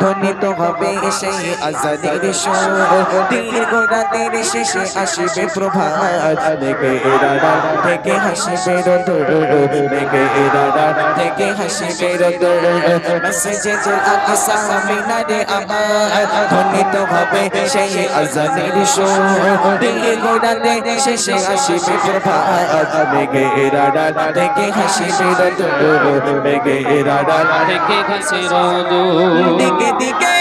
ধ্বনিত হবে সেই আজাদের দীর্ঘ রাতের শেষে আসবে প্রভাত। দেখে রাডা থেকে হাসিবে রোদ দেখে রাডা থেকে হাসিবে রোদ মসজিদুল আকসা মিনারে আমার ধ্বনিত হবে সেই আজানের সুর দীর্ঘ রাতের শেষে আসবে প্রভাত। দেখে রাডা থেকে হাসিবে রোদ দেখে রাডা থেকে ঘাসে রোদ দিকে দিকে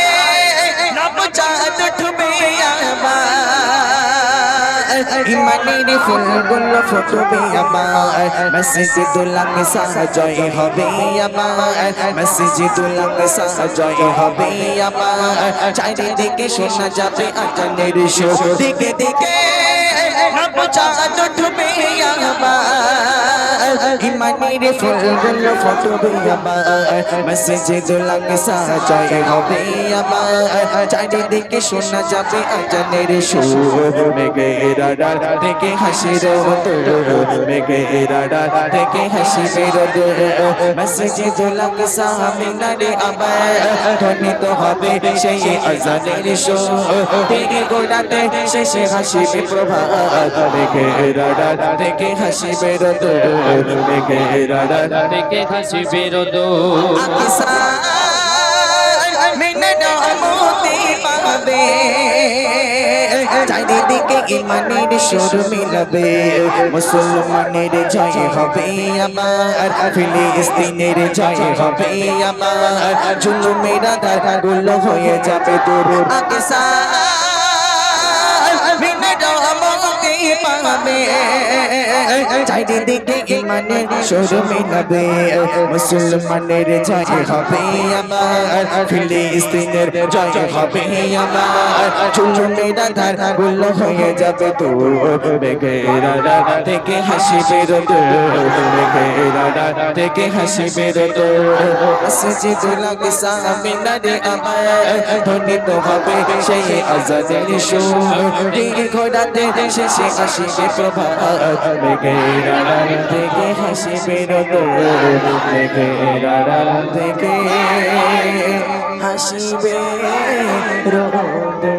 নবজাত ঠুবে আমার। ইমানের ফুলগুলো ফুটবে আমার। মসজিদুল আকসা জয় হবে আমার। মসজিদুল আকসা জয় হবে আমার। চারিদিকে শোনা যাবে আজানের সুর। দিকে দিকে নবজাত ঠুবে আমার। ইমানের ফুলগুলো ফুটবে আমার মসজিদুল আকসা জয় হবে আমার চারিদিকে শোনা যাবে আজানের সুর মেঘেরা ডাল থেকে হাসি রোদ মেঘেরা ডাল থেকে হাসি বেরোদ মসজিদুল আকসা মিনারে আবার ধ্বনিত হবে সেই আজানের সুর থেকে গোড়াতে শেষে হাসিবে প্রভাত মেঘেরা ডাল থেকে হাসি বেরোদ মেঘেরা ডাল থেকে ঘাসে বেরোদ চারিদিকে ইমানের সুর মিলবে। মুসলমানের জয় হবে আমার ফিলিস্তিনের জয় হবে আমার। জুলুমেরা ধারা গুলো হয়ে যাবে দূর। পাবে। চারিদিকে ইমানের সুর মিলবে মুসলমানের জয় হবে আমার, ফিলিস্তিনের জয় হবে আমার। চুলুমেরা ধারগুলো হয়ে যাবে তো বেগেরা থেকে হাসি বেরোতো বেগেরা থেকে হাসি বেরোতো মসজিদুল আকসা মিনারে আমার, ধ্বনিত হবে সেই আজাদের সুর। ঘোড়াতে শেষে হাসিবে প্রভাত মেঘেরা থেকে হাসি বেরোতো। আড়াল থেকে হাসি রোদ